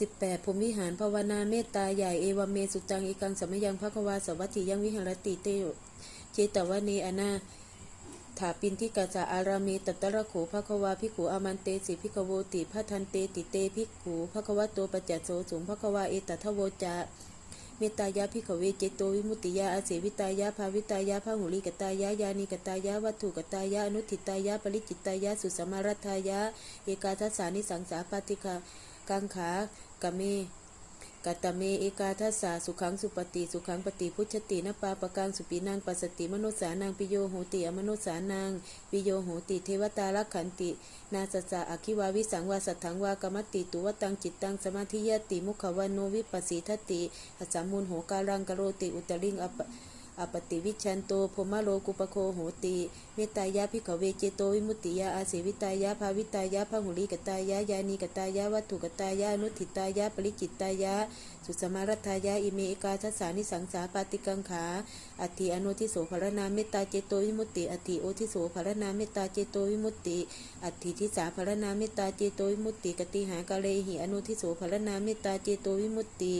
18พรมวิหารภาวนาเมตตาใหญ่เอวเมสุตังอีกังสมยังภควาสวัติยังวิหารติเตโยเจตวเนอนาถาปินทิกาจาอารามีตัตตระโขภควาภิกขุอามันเตสิภิกขโวติพัทันเตติเตภิกขุภควโตปัจจโสสุงภควาเอตัทโวจาเมตตายาพิขเวเจโตวิมุตติยาอาเสวิตายาภาวิตายาภาหุลิกตายายานิกตายาวัตถุกตายาอนุทิตายาปริจิตายาสุสมารัตายาเอกาทัสานิสังสาปาติกา กังขากะเมกัตเมเอกาทัสสาสุขังสุปฏิสุขังปฏิพุชตินปาปกังสุปีนังปัสติมโนสานังปิโยโหติอมโนสานังปิโยโหติเทวตาลักขันติ นาสสะอคิวาวิสังวาสัทธังวากรรมติตุวตังจิตตังสมาธิยติมุขวันโนวิปัสสิทติอสสมมุนโหการังกโรติอุตริงอป อปติวิชันโตพมะโลกุปโคโหติเมตตายาภิขเวเจโตวิมุตติยาอาเสวิตายาภาวิตายาภาหุลิกตายายานีกตายาวัตถุกตายานุทิตายาปริจิตตายาสุสมารัตายาอิเมเอกาทัสสานิสังสาปาติกังขาอธิอนุทิโสภรนาเมตตาเจโตวิมุตติอธิโอทิโสภรนาเมตตาเจโตวิมุตติอัตถิทิสาภรณาเมตตาเจโตวิมุตติกติหากาเลหิอนุทิโสภรณาเมตตาเจโตวิมุตติ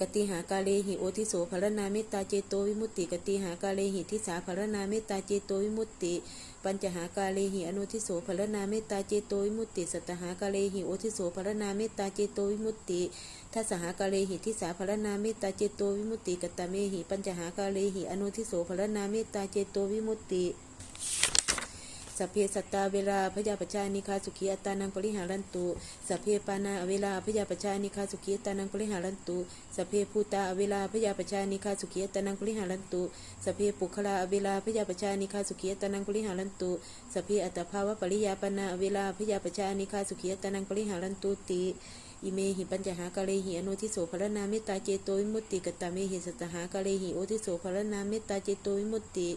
กติหากาเลหิโอทิโสภรณาเมตตาเจโตวิมุตติ กติหากาเลหิทิสาภรณาเมตตาเจโตวิมุตติ ปัญจหากาเลหิอนุทิโสภรณาเมตตาเจโตวิมุตติ สัตหากาเลหิโอทิโสภรณาเมตตาเจโตวิมุตติทัสหากาเลหิทิสาภรณาเมตตาเจโตวิมุตติ กตตเมหิ ปัญจหากาเลหิอนุทิโสภรณาเมตตาเจโตวิมุตติ สัพเพสัตตาเวลาพยาปชานิคาสุขีอัตตานังปริหารันตุสัพเพปานาเวลาพยาปชานิคาสุขีอัตตานังปริหารันตุสัพเพภูตาเวลาพยาปชานิคาสุขีอัตตานังปริหารันตุสัพเพปุคลาเวลาพยาปชานิคาสุขีอัตตานังปริหารันตุสัพเพอัตภาวะปริยาปนาเวลาพยาปชานิคาสุขีอัตตานังปริหารันตุติอิเมหิปัญจหากาเลหิอนุทิโสภรณาเมตตาเจโตวิมุตติกตตาเมหิสัตตหากาเลหิโอทิโสภรณาเมตตาเจโตวิมุตติ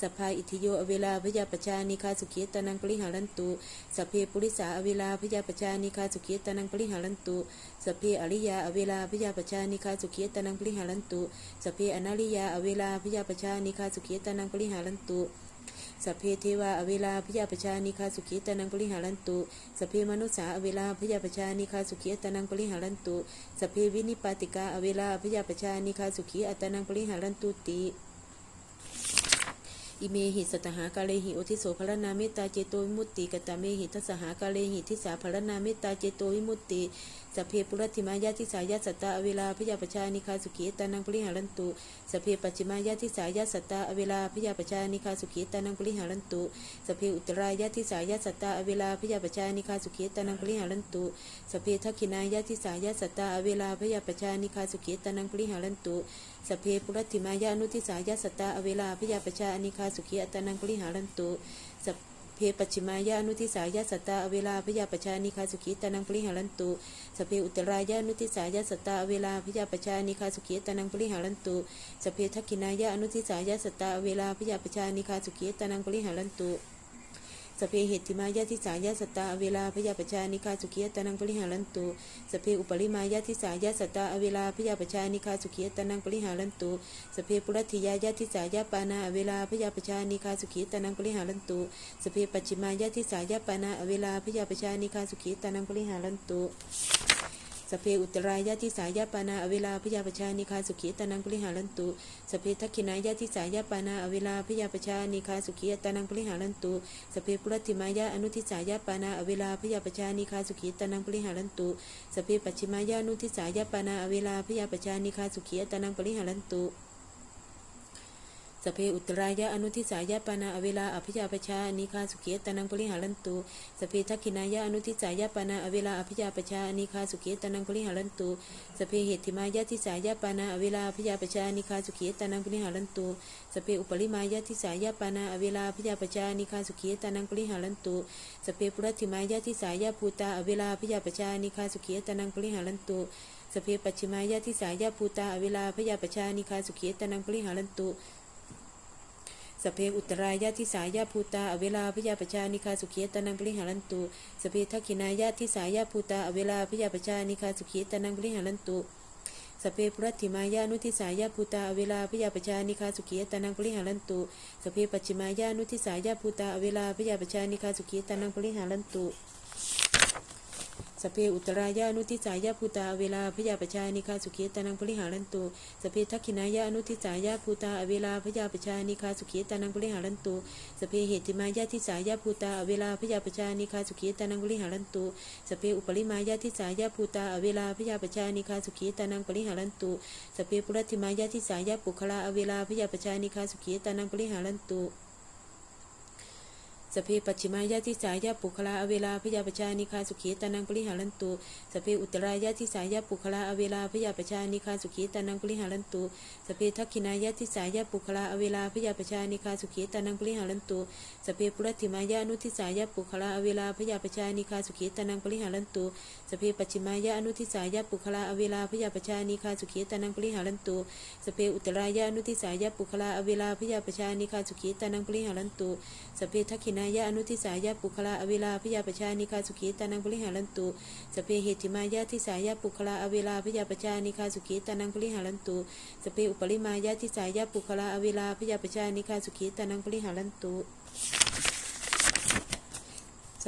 สัพพาอิทิโยอเวลาพยาปชานิคาสุขีตานังปริหารันตุสเพปุริสาอเวลาพยาปชานิคาสุขีตานังปริหารันตุสเพอริยาอเวลาพยาปชานิคาสุขีตานังปริหารันตุสเพอนาริยาอเวลาพยาปชานิคาสุขีตานังปริหารันตุสัพเพเทวาอเวลาพยาปชานิคาสุขีตานังปริหารันตุสัพเพมนุษสาอเวลาพยาปชานิคาสุขีตานังปริหารันตุสัพเพวินิปาติกาอเวลาพยาปชานิคาสุขีอัตตานังปริหารันตุติ อิเมหิสตหากาเลหิโอทิโสภรณาเมตตาเจโตวิมุตติกตาเมหิทัสหากาเลหิทิสาภรณาเมตตาเจโตวิมุตติสเพปุรติมายาทิสายาสัตตาอเวลาพยาปชานิคาสุขีตานังปริหารันตุสเพปัจจิมายาทิสายาสัตตาอเวลาพยาปชานิคาสุขีตานังปริหารันตุสเพอุตรายาทิสายาสัตตาอเวลาพยาปชานิคาสุขีตานังปริหารันตุสเพทักขินายาทิสายาสัตตาอเวลาพยาปชานิคาสุขีตานังปริหารันตุสเพปุรติมายานุทิสายาสัตตาอเวลาพยาปชานิคาสุขีตานังปริหารันตุสัพ เพปัชิมายานุทิสายาสตาเวลาพยาปชานิคาสุขีตานังปริหารันตุสเพอุตรายานุทิสายาสตาเวลาพยาปชานิคาสุขีตานังปริหารันตุสเพทักขินายานุทิสายาสตาเวลาพยาปชานิคาสุขีตานังปริหารันตุ สเพเหติมายาทิสายาสตาอเวลาพยาปชานิคาสุขียตานังปริหารันตุสเพอุปริมายาทิสายาสตาอเวลาพยาปชานิคาสุขียตานังปริหารันตุสเพปุรัติยายาทิสายาปานาอเวลาพยาปชานิคาสุขียตานังปริหารันตุสเพปัจฉิมายาทิสายาปานาอเวลาพยาปชานิคาสุขียตานังปริหารันตุ สเพอุตรายาทิสายาปานาอเวลาพยาปชานิคาสุขีตานังปริหารันตุสเพทักขินายาทิสายาปานาอเวลาพยาปชานิคาสุขีตานังปริหารันตุสเพปุรติมายาอนุทิสายาปานาอเวลาพยาปชานิคาสุขีตานังปริหารันตุสเพปัจฉิมายานุทิสายาปานาอเวลาพยาปชานิคาสุขีตานังปริหารันตุ เพอุตรายะอนุทิสายาปานาอเวลาอภิยาปชานิคาสุขีตานังปริหารันตุสเพทักขินายะอนุทิสายาปานาอเวลาอภิยาปชานิคาสุขีตานังปริหารันตุสเพเหติมายะทิสายาปานาอเวลาอภิยาปชานิคาสุขีตานังปริหารันตุสเพอุปริมายะทิสายาปานาอเวลาอภิยาปชานิคาสุขีตานังปริหารันตุสเพปุรัติมายะทิสายาภูตาอเวลาอภิยาปชานิคาสุขีตานังปริหารันตุสเพปัจฉิมายะทิสายาภูตาอเวลาอภิยาปชานิคาสุขีตนังปริหารันตุ สเพอุตรายาทิสายาภูตาอเวลาพยาปชานิคาสุขีตานังปริหารันตุสเพทักขินายาทิสายาภูตาอเวลาพยาปชานิคาสุขีตานังปริหารันตุสเพปุรัติมายานุทิสายาภูตาอเวลาพยาปชานิคาสุขีตานังปริหารันตุสเพปัจฉิมายานุทิสายาภูตาอเวลาพยาปชานิคาสุขีตานังปริหารันตุ สเพอุตรายะอนุทิสายะภูตาเวลาพยาปชานิคาสุขีตานังปริหารันตุสเพทักขินายะอนุทิสายะภูตาเวลาพยาปชานิคาสุขีตานังปริหารันตุสเพเหติมายะทิสายะภูตาเวลาพยาปชานิคาสุขีตานังปริหารันตุสเพอุปริมายะทิสายะภูตาเวลาพยาปชานิคาสุขีตานังปริหารันตุสเพปุรัติมายะทิสายะปุคลาเวลาพยาปชานิคาสุขีตานังปริหารันตุ สเพปัจฉิมายาทิสายาปุคลาอเวลาพยาปชานิคาสุขีตานังปริหารันตุสเพอุตรายาทิสายาปุคลาอเวลาพยาปชานิคาสุขีตานังปริหารันตุสเพทักขินายาทิสายาปุคลาอเวลาพยาปชานิคาสุขีตานังปริหารันตุสเพปุรัติมายานุทิสายาปุคลาอเวลาพยาปชานิคาสุขีตานังปริหารันตุสเพปัจฉิมายานุทิสายาปุคลาอเวลาพยาปชานิคาสุขีตานังปริหารันตุสเพอุตรายานุทิสายาปุคลาอเวลาพยาปชานิคาสุขีตานังปริหารันตุสเพทักขินายะอนุทิสายาปุคลาอเวลาพยาปชานิคาสุขีตานังปริหารันตุสเพเหติมายาทิสายาปุคลาอเวลาพยาปชานิคาสุขีตานังปริหารันตุสเพอุปริมายาทิสายาปุคลาอเวลาพยาปชานิคาสุขีตานังปริหารันตุ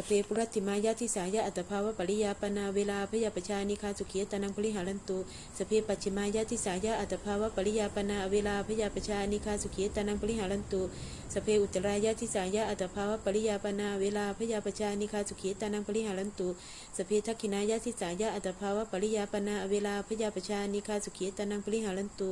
เพปุรัติมายาทิสายะอัตภาวะปริยาปนาเวลาพยาปชานิคาสุขีตานังปริหารันตุสเพปัจฉิมายาทิสายะอัตภาวะปริยาปนาเวลาพยาปชานิคาสุขีตานังปริหารันตุสเพอุตรายาทิสายะอัตภาวะปริยาปนาเวลาพยาปชานิคาสุขีตานังปริหารันตุสเพทักขินายาทิสายะอัตภาวะปริยาปนาเวลาพยาปชานิคาสุขีตานังปริหารันตุ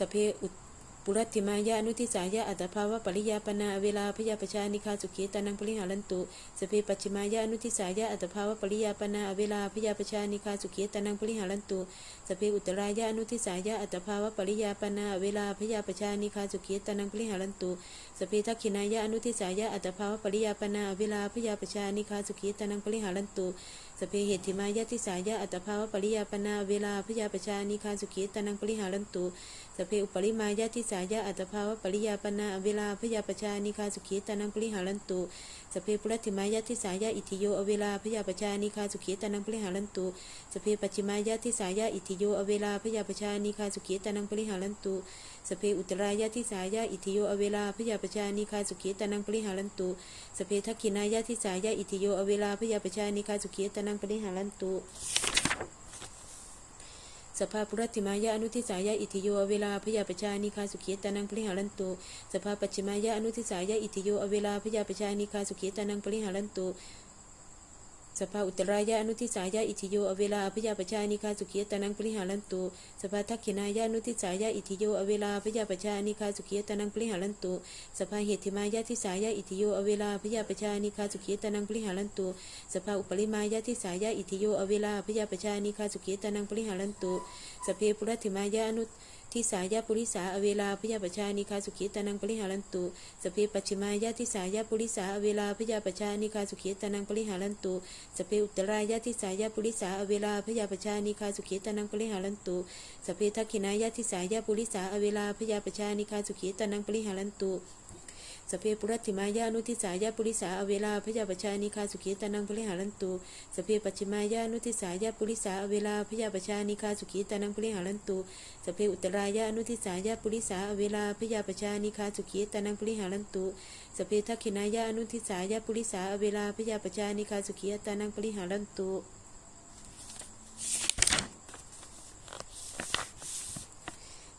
สเพอุ ปุรัติมายะอนุทิสายะอัตภาวะปริยาปนาเวลาพยาปชานิคาสุขีตานังปริหารันตุสเพปัจฉิมายะอนุทิสายะอัตภาวะปริยาปนาเวลาพยาปชานิคาสุขีตานังปริหารันตุสเพอุตรายะอนุทิสายะอัตภาวะปริยาปนาเวลาพยาปชานิคาสุขีตานังปริหารันตุสเพทักขินายะอนุทิสายะอัตภาวะปริยาปนาเวลาพยาปชานิคาสุขีตานังปริหารันตุ สเพเหติมายะทิสายะอัตภาวะปริยาปนาเวลาพยาปชานิคาสุขีตานังปริหารันตุสเพอุปริมายะทิสายะอัตภาวะปริยาปนาเวลาพยาปชานิคาสุขีตานังปริหารันตุสเพปุรัติมายะทิสายะอิทิโยอเวลาพยาปชานิคาสุขีตานังปริหารันตุสเพปัจฉิมายะทิสายะอิทิโยอเวลาพยาปชานิคาสุขีตานังปริหารันตุ สเพอุตรายะทิสายะอิทิโยอเวลาพยาปชานิคาสุขีตานังปริหารันตุสเพทักขินายะทิสายะอิทิโยอเวลาพยาปชานิคาสุขีตานังปริหารันตุสภาปุรัติมายะอนุทิสายะอิทิโยอเวลาพยาปชานิคาสุขีตานังปริหารันตุสภาปัจฉิมายะอนุทิสายะอิทิโยอเวลาพยาปชานิคาสุขีตานังปริหารันตุ สภาอุตรายะอนุทิสายะอิทิโยอเวลาพยาปชานิคาสุขีตานังปริหารันตุสภาทักขินายะอนุทิสายะอิทิโยอเวลาพยาปชานิคาสุขีตานังปริหารันตุสภาเหติมายะทิสายะอิทิโยอเวลาพยาปชานิคาสุขีตานังปริหารันตุสภาอุปริมายะทิสายะอิทิโยอเวลาพยาปชานิคาสุขีตานังปริหารันตุ สเพปุรัติมายะอนุทิสายะปุริสาอเวลาพยาปชานิคาสุขีตานังปริหารันตุสเพปัจฉิมายะทิสายะปุริสาอเวลาพยาปชานิคาสุขีตานังปริหารันตุสเพอุตรายะทิสายะปุริสาอเวลาพยาปชานิคาสุขีตานังปริหารันตุสเพทักขินายะทิสายะปุริสาอเวลาพยาปชานิคาสุขีตานังปริหารันตุ สเพปุรัติมายะอนุทิสายะปุริสาอเวลาพยาปชานิคาสุขีตานังปริหารันตุสเพปัจฉิมายะอนุทิสายะปุริสาอเวลาพยาปชานิคาสุขีตานังปริหารันตุสเพอุตรายะอนุทิสายะปุริสาอเวลาพยาปชานิคาสุขีตานังปริหารันตุสเพทักขินายะอนุทิสายะปุริสาอเวลาพยาปชานิคาสุขีตานังปริหารันตุ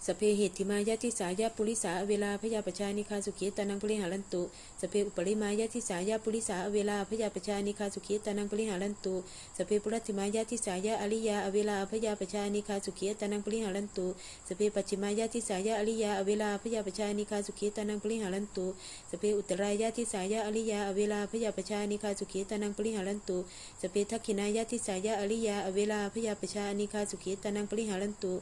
สเพเหติมายะทิสายะปุริสาเวลาพยาปชานิคาสุขีตานังปริหารันตุสเพอุปริมายะทิสายะปุริสาเวลาพยาปชานิคาสุขีตานังปริหารันตุสเพปุรัติมายะทิสายะอริยาเวลาพยาปชานิคาสุขีตานังปริหารันตุสเพปัจฉิมายะทิสายะอริยาเวลาพยาปชานิคาสุขีตานังปริหารันตุสเพอุตรายะทิสายะอริยาเวลาพยาปชานิคาสุขีตานังปริหารันตุสเพทักขินายะทิสายะอริยาเวลาพยาปชานิคาสุขีตานังปริหารันตุ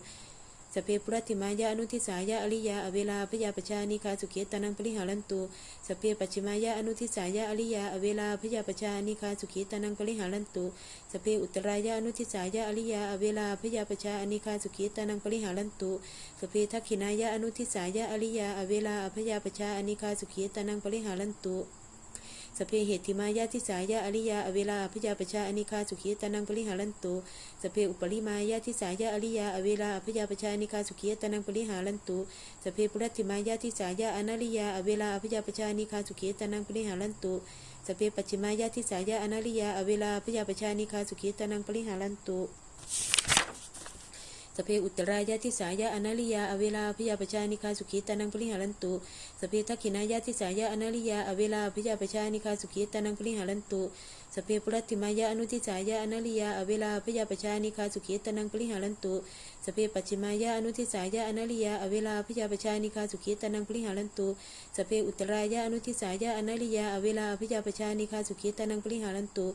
สเพปุรัติมายะอนุทิสายะอริยาอเวลาพยาปชานิคาสุขีตานังปริหารันตุสเพปัจฉิมายะอนุทิสายะอริยาอเวลาพยาปชานิคาสุขีตานังปริหารันตุสเพอุตรายะอนุทิสายะอริยาอเวลาพยาปชานิคาสุขีตานังปริหารันตุสเพทักขินายะอนุทิสายะอริยาอเวลาพยาปชานิคาสุขีตานังปริหารันตุ สเพเหติมายะทิสายะอริยาอเวลาพยาปชาอนิคาสุขีตานังปริหารันตุสเพอุปริมายะทิสายะอริยาอเวลาพยาปชาอนิคาสุขีตานังปริหารันตุสเพปุรัติมายะทิสายะอนาริยาอเวลาพยาปชาอนิคาสุขีตานังปริหารันตุสเพปัจฉิมายาทิสายาอนาลิยาอเวลาพยาปชาอนิคาสุขีตานังปริหารันตุ สเพอุตรายาทิสายาอนาลิยาอเวลาพยาปชานิคาสุขีตานังปริหารันตุสเพทักขินายาทิสายาอนาลิยาอเวลาพยาปชานิคาสุขีตานังปริหารันตุ สเพปุรัติมายาอนุทิสายาอนาลิยาอเวลาพยาปชานิคาสุขีตนังปริหารันตุสเพปัจฉิมายาอนุทิสายาอนาลิยาอเวลาพยาปชานิคาสุขีตนังปริหารันตุสเพอุตรายาอนุทิสายาอนาลิยาอเวลาพยาปชานิคาสุขีตนังปริหารันตุ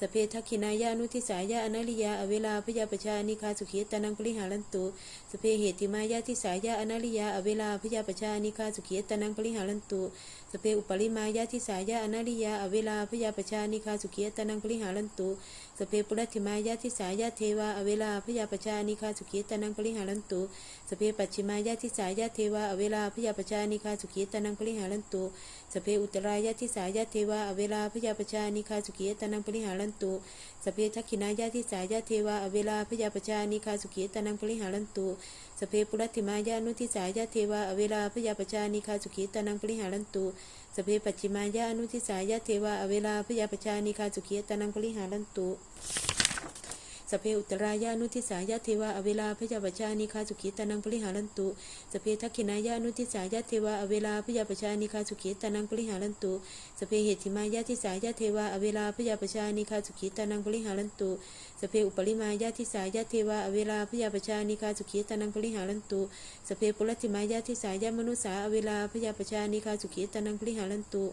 สเพทักขินายาอนุทิสายาอนาลิยาอเวลาพยาปชานิคาสุขีตนังปริหารันตุสเพเหติมายาทิสายาอนาลิยาอเวลาพยาปชานิคาสุขีตานังปริหารันตุสพเพอุปริมายาทิสายาอนาลิยาอเวลาพยาปชานิคาสุขีตานังปริหารันตุสเพปุรัติมายาทิสายาเทวาอเวลาพยาปชานิคาสุขีตานังปริหารันตุสเพปัจฉิมายาทิสายาเทวาอเวลาพยาปชานิคาสุขีตานังปริหารันตุสเพอุตรายาทิสายาเทวาอเวลาพยาปชานิคาสุขีตานังปริหารันตุสเพทักขินายาทิสายาเทวาอเวลาพยาปชานิคาสุขีตานังปริหารันตุ สเพปุรัติมายานุทิสายาเทวาอเวลาพยาปชานิคาสุขีตานังปริหารันตุสเพปัจฉิมายานุทิสายาเทวาอเวลาพยาปชานิคาสุขีตานังปริหารันตุ สเพอุตรายานุทิสายาเทวาอเวลาพยาปชานิคาสุขีตานังปริหารันตุสเพทักขินายานุทิสายาเทวาอเวลาพยาปชานิคาสุขีตานังปริหารันตุสเพเหติมายาทิสายาเทวาอเวลาพยาปชานิคาสุขีตานังปริหารันตุสเพอุปริมายาทิสายาเทวาอเวลาพยาปชานิคาสุขีตานังปริหารันตุสเพปุรติมายาทิสายามนุสาอเวลาพยาปชานิคาสุขีตานังปริหารันตุ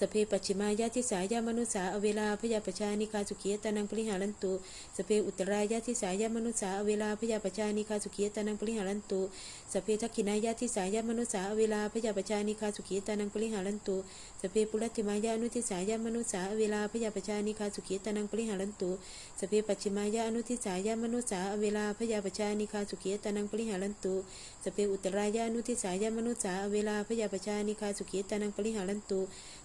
สเพปัจฉิมายาทิสายามนุสาอเวลาพยาปชานิคาสุขีตานังปริหารันตุสเพอุตรายาทิสายามนุสาอเวลาพยาปชานิคาสุขีตานังปริหารันตุสเพทักขินายาทิสายามนุสาอเวลาพยาปชานิคาสุขีตานังปริหารันตุสเพปุรัติมายานุทิสายามนุสาอเวลาพยาปชานิคาสุขีตานังปริหารันตุสเพปัจฉิมายาอนุทิสายามนุสาอเวลาพยาปชานิคาสุขีตานังปริหารันตุสเพอุตรายานุทิสายามนุสาอเวลาพยาปชานิคาสุขีตานังปริหารันตุ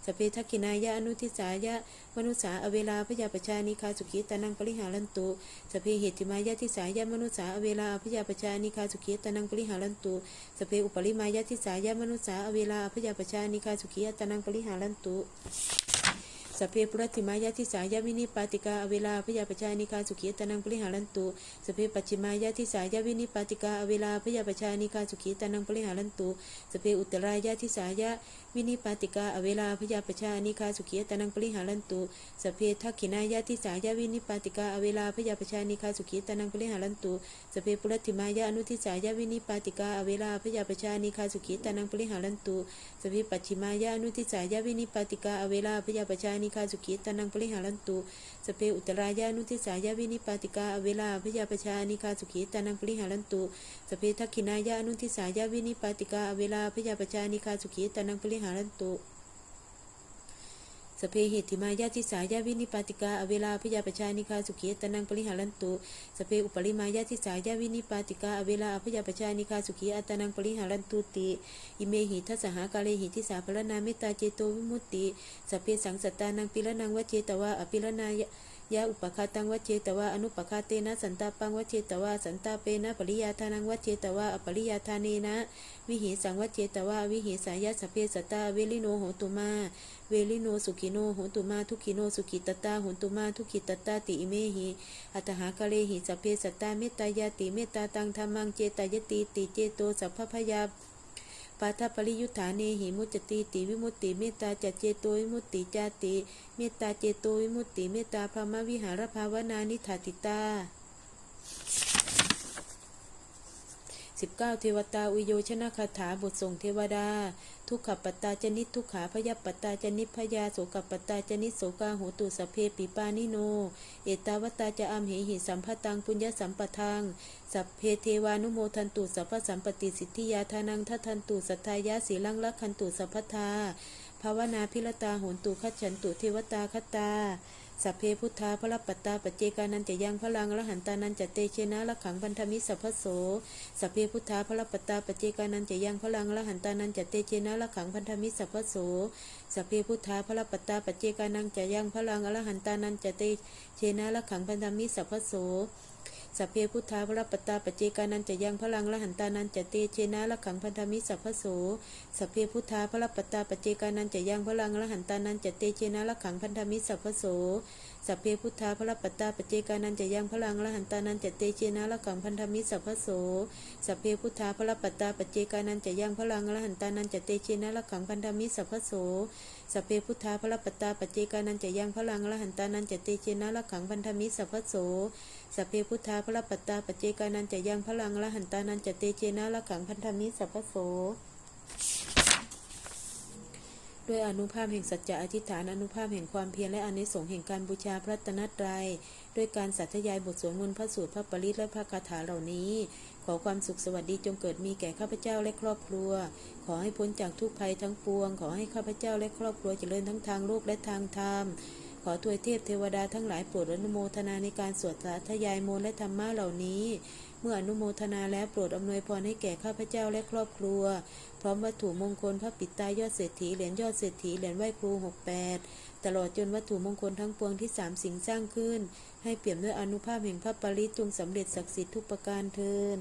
สพเพทักขินายาอนุทิสายามนุสาอเวลาพยาปชานิคาสุขีตานังปริหารันตุสเพเหติมายาทิสายามนุสาอเวลาพยาปชานิคาสุขีตานังปริหารันตุสเพอุปริมายาทิสายามนุสาอเวลาพยาปชานิคาสุขีตานังปริหารันตุ สเพปุรัติมายาทิสายาวินิปาติกาอเวลาพยาปชานิคาสุขีตานังปริหารันตุสเพปัจฉิมายาทิสายาวินิปาติกาอเวลาพยาปชานิคาสุขีตานังปริหารันตุสเพอุตตรายาทิสายาวินิปาติกาอเวลาพยาปชานิคาสุขีตานังปริหารันตุสเพทักขินายาทิสายาวินิปาติกาอเวลาพยาปชานิคาสุขีตานังปริหารันตุสเพปุรัติมายาอนุทิสายาวินิปาติกาอเวลาพยาปชานิคาสุขีตานังปริหารันตุสเพปัจฉิมายาอนุทิสายาวินิปาติกาอเวลาพยาปชานิคาสุขีตานังปริหารันตุสเปอุตตรายานุทิสายาวินิปาติกาอเวลาพยาปชานิคาสุขีตานังปริหารันตุสเปทักขินายาอนุทิสายาวินิปาติกาอเวลาพยาปชานิคาสุขีตานังปริหารันตุ สเพเหติมายาติสายาวินิปาติกาอเวลาพยาปชานิคาสุขีตนังปริหารันตุสเพอุปริมายาติสายาวินิปาติกาอเวลาพยาปชานิคาสุขีอัตนังปริหารันตุติอิเมหิทัสหากาเลหิทิสาพรนาเมตตาเจโตวิมุตติสเพสังสตตานังปิรนังวเจตวะอปิรนาย ยะอุปคาตังวเจตวะอนุปคาเตนะสันตาปังวเจตวะสันตาเปนะปริยาทานังวเจตวะอปริยาทาเนนะ วิหิสังวเจตวะวิหิสายะสเพสตาเวลิโนโหตุมาเวลิโนสุขิโนโหตุมาทุกิโนสุขิตตาโหตุมาทุกิตตาติอิเมหิอัตหากะเลหิสเพสตตาเมตตายาติเมตตาตังธรรมังเจตายติติเจโตสัพพพยา ปาทปริยุทธาเนหิมุจติติวิมุตติเมตตาจัจเจโตวิมุตติจาติเมตตาเจโตวิมุตติเมตตาพรหมวิหารภาวนานิถาติตาสิบเก้าเทวตาอุโยชนะคาถาบทส่งเทวดา ทุกขปัตตาจนิทุกขาพยปัตตาจนิพยาโสกปัตตาจนิโสกาโหตุสเพปิปานิโน เอตาวตาจะอัมเหหิสัมภตังปุญญสัมปทังสัพเพเทวานุโมทันตุสัพพสัมปติสิทธิยาทานังทัทันตุสัทธายาสีลังลักขันตุสัพพทาภาวนาพิรตาโหนตุขัจฉันตุเทวตาคตา สัพเพพุทธาพระปัตตาปเจกานันจะยังพลังละหันตานันจะเตเชนะละขังพันธมิสัพพโสสัพเพพุทธาพระปัตตาปเจกานันจะยังพลังละหันตานันจะเตเชนะละขังพันธมิสัพพโสสัพเพพุทธาพระปัตตาปเจกานังจะยังพลังละหันตานันจะเตเชนะละขังพันธมิสัพพโส สัพเพพุทธาพระปตาปเจกานันจะยังพลังละหันตานันจะเตเชนะละขังพันธมิสัพพโสสัพเพพุทธาพระปตตาปเจกานันจะยังพลังละหันตานันจะเตเชนะละขังพันธมิสัพพโสสัพเพพุทธาพระปตตาปเจกานันจะยังพลังละหันตานันจะเตเชนะละขังพันธมิสัพพโสสัพเพพุทธาพระปตตาปเจกานันจะยังพลังละหันตานันจะเตเชนะละขังพันธมิสัพพโสสัพเพพุทธาพระปตตาปเจกานันจะยังพลังละหันตานันจะเตเชนะละขังพันธมิสัพพโสสัพเพพุทธาพระปัตตาปเจกานันจะยังพลังละหันตานันจะเตเจนะละขังพันธมิสัพพโส ด้วยอนุภาพแห่งสัจจะอธิษฐานอนุภาพแห่งความเพียรและอนิสงส์แห่งการบูชาพระตนตรัยด้วยการสัตยายบทสวดมนต์พระสูตรพระปริตและพระคาถาเหล่านี้ ขอความสุขสวัสดีจงเกิดมีแก่ข้าพเจ้าและครอบครัว ขอให้พ้นจากทุกภัยทั้งปวง ขอให้ข้าพเจ้าและครอบครัวเจริญทั้งทางโลกและทางธรรม ขอทวยเทพเทวดาทั้งหลายโปรดอนุโมทนาในการสวดสาธยายมนและธรรมะเหล่านี้ เมื่ออนุโมทนาแล้วโปรดอำนวยพรให้แก่ข้าพเจ้าและครอบครัว พร้อมวัตถุมงคลพระปิดตายอดเศรษฐีเหรียญยอดเศรษฐีเหรียญไหว้ครูหกแปดตลอดจนวัตถุมงคลทั้งปวงที่สามสิ่งสร้างขึ้น ให้เปี่ยมด้วยอนุภาพแห่งพระปริตจงสำเร็จศักดิ์สิทธิ์ทุกประการเทิน